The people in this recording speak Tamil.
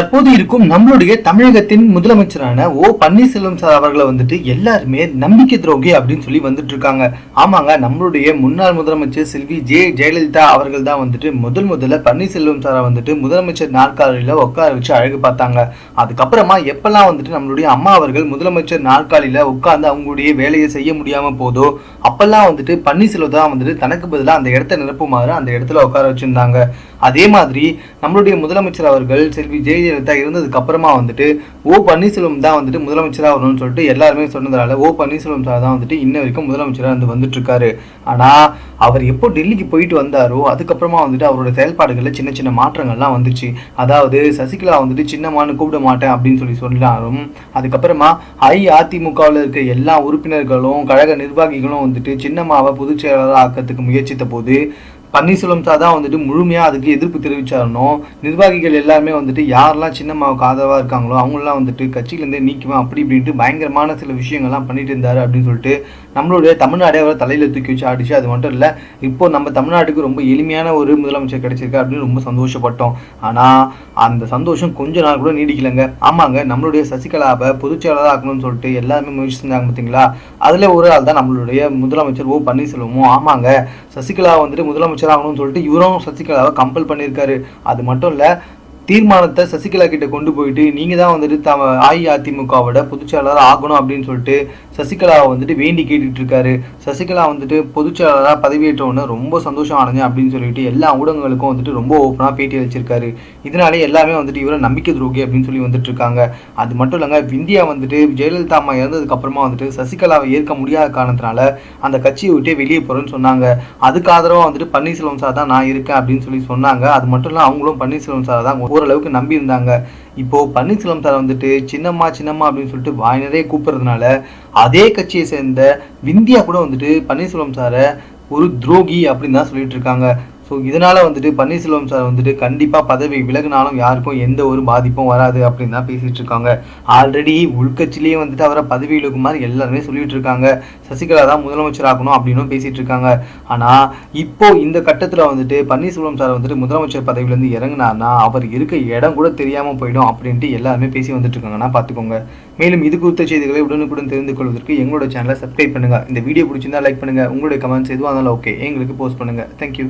தற்போது இருக்கும் நம்மளுடைய தமிழகத்தின் முதலமைச்சரான ஓ பன்னீர்செல்வம் சார் அவர்களை வந்துட்டு எல்லாருமே நம்பிக்கை துரோகி அப்படின்னு சொல்லி வந்துட்டு இருக்காங்க ஆமாங்க நம்மளுடைய முன்னாள் முதலமைச்சர் செல்வி ஜே ஜெயலலிதா அவர்கள் தான் வந்துட்டு முதல் முதல்ல பன்னீர்செல்வம் சாரை வந்துட்டு முதலமைச்சர் நாற்காலியில உட்கார வச்சு அழகு பார்த்தாங்க. அதுக்கப்புறமா எப்பெல்லாம் வந்துட்டு நம்மளுடைய அம்மா அவர்கள் முதலமைச்சர் நாற்காலியில உட்கார்ந்து அவங்களுடைய வேலையை செய்ய முடியாம போதோ அப்பெல்லாம் வந்துட்டு பன்னீர்செல்வம் தான் வந்துட்டு தனக்கு பதிலாக அந்த இடத்த நிரப்புமாறு அந்த இடத்துல உட்கார வச்சிருந்தாங்க. அதே மாதிரி நம்மளுடைய முதலமைச்சர் அவர்கள் செல்வி ஜெய இருந்ததுக்கு அப்புறமா வந்துட்டு ஓ பன்னீர்செல்வம் தான் வந்துட்டு முதலமைச்சராக வரணும்னு சொல்லிட்டு எல்லாருமே சொன்னதால ஓ பன்னீர்செல்வம் சார் தான் வந்துட்டு இன்ன வரைக்கும் முதலமைச்சராக வந்து வந்துட்டு இருக்காரு ஆனா அவர் எப்போ டெல்லிக்கு போயிட்டு வந்தாரோ அதுக்கப்புறமா வந்துட்டு அவரோட செயல்பாடுகளில் சின்ன சின்ன மாற்றங்கள்லாம் வந்துச்சு. அதாவது சசிகலா வந்துட்டு சின்னமானு கூப்பிட மாட்டேன் அப்படின்னு சொல்லி சொன்னாலும் அதுக்கப்புறமா அஇஅதிமுகவில் இருக்க எல்லா உறுப்பினர்களும் கழக நிர்வாகிகளும் வந்துட்டு சின்னம்மாவை பொதுச் செயலாளர் ஆக்கிறதுக்கு முயற்சித்த போது பன்னீர்செல்வம் சார் தான் வந்துட்டு முழுமையாக அதுக்கு எதிர்ப்பு தெரிவிச்சாருனோ நிர்வாகிகள் எல்லாருமே வந்துட்டு யாரெல்லாம் சின்னம்மாவுக்கு ஆதரவாக இருக்காங்களோ அவங்களாம் வந்துட்டு கட்சியிலேருந்தே நீக்குவேன் அப்படி இப்படின்ட்டு பயங்கரமான சில விஷயங்கள்லாம் பண்ணிட்டு இருந்தார் அப்படின்னு சொல்லிட்டு நம்மளுடைய தமிழ்நாடே அவரை தலையில் தூக்கி வச்சு ஆடிச்சு அது மட்டும் இல்லை இப்போ நம்ம தமிழ்நாட்டுக்கு ரொம்ப எளிமையான ஒரு முதலமைச்சர் கிடைச்சிருக்கு அப்படின்னு ரொம்ப சந்தோஷப்பட்டோம். ஆனால் அந்த சந்தோஷம் கொஞ்ச நாள் கூட நீடிக்கலைங்க. ஆமாங்க நம்மளுடைய சசிகலாவை பொதுச்செயலாளராக ஆக்கணும்னு சொல்லிட்டு எல்லாருமே முயற்சி செஞ்சாங்க பார்த்தீங்களா அதில் ஒரு ஆள் தான் நம்மளுடைய முதலமைச்சர் ஓ பன்னீர்செல்வமும். ஆமாங்க சசிகலா வந்துட்டு முதலமைச்சர் ஆகணும்னு சொல்லிட்டு இவரும் சசிகலாவை கம்பல் பண்ணியிருக்காரு. அது மட்டும் இல்லை தீர்மானத்தை சசிகலா கிட்ட கொண்டு போயிட்டு நீங்க தான் வந்துட்டு த அஇஅதிமுகவோட பொதுச்செயலாளர் ஆகணும் அப்படின்னு சொல்லிட்டு சசிகலாவை வந்துட்டு வேண்டி கேட்டுட்டு இருக்காரு. சசிகலா வந்துட்டு பொதுச்செயலாளராக பதவியேற்ற உடனே ரொம்ப சந்தோஷம் அடைஞ்சேன் அப்படின்னு சொல்லிட்டு எல்லா ஊடகங்களுக்கும் வந்துட்டு ரொம்ப ஓப்பனாக பேட்டி அளிச்சிருக்காரு. இதனாலே எல்லாமே வந்துட்டு இவரை நம்பிக்கை துரோகி அப்படின்னு சொல்லி வந்துட்டு இருக்காங்க. அது மட்டும் இல்லைங்க இந்தியா வந்துட்டு ஜெயலலிதா அம்மா இறந்ததுக்கு அப்புறமா வந்துட்டு சசிகலாவை ஏற்க முடியாத காரணத்தினால அந்த கட்சியை விட்டே வெளியே போறேன்னு சொன்னாங்க. அதுக்கு ஆதரவாக வந்துட்டு பன்னீர்செல்வம் சார் தான் நான் இருக்கேன் அப்படின்னு சொல்லி சொன்னாங்க. அது மட்டும் இல்லை அவங்களும் பன்னீர்செல்வம் சார் தான் ஓரளவுக்கு நம்பி இருந்தாங்க. இப்போ பன்னீர்செல்வம் சார் வந்துட்டு சின்னம்மா சின்னம்மா அப்படின்னு சொல்லிட்டு வாய் நிறைய கூப்பிடுறதுனால அதே கட்சியை சேர்ந்த விந்தியா கூட வந்துட்டு பன்னீர்செல்வம் சாரை ஒரு துரோகி அப்படின்னு தான் சொல்லிட்டு இருக்காங்க. ஸோ இதனால் வந்துட்டு பன்னீர்செல்வம் சார் வந்துட்டு கண்டிப்பாக பதவி விலகினாலும் யாருக்கும் எந்த ஒரு பாதிப்பும் வராது அப்படின்னு தான் பேசிகிட்டு இருக்காங்க. ஆல்ரெடி உள்கட்சியிலேயே வந்துட்டு அவரை பதவி இழுக்குமாறு எல்லாருமே சொல்லிட்டு இருக்காங்க. சசிகலா தான் முதலமைச்சர் ஆகணும் அப்படின்னும் பேசிகிட்டு இருக்காங்க. ஆனால் இப்போ இந்த கட்டத்தில் வந்துட்டு பன்னீர்செல்வம் சார் வந்துட்டு முதலமைச்சர் பதவியிலேருந்து இறங்கினார்னா அவர் இருக்க இடம் கூட தெரியாமல் போயிடும் அப்படின்ட்டு எல்லாருமே பேசி வந்துட்டு இருக்காங்கன்னா பார்த்துக்கோங்க. மேலும் இது குறித்த செய்திகளை உடனுக்குடன் தெரிந்து கொள்வதற்கு எங்களோட சேனலை சப்ஸ்கிரைப் பண்ணுங்க. இந்த வீடியோ பிடிச்சிருந்தா லைக் பண்ணுங்க. உங்களுடைய கமெண்ட்ஸ் எதுவாக இருந்தாலும் ஓகே எங்களுக்கு போஸ்ட் பண்ணுங்கள் தேங்க்யூ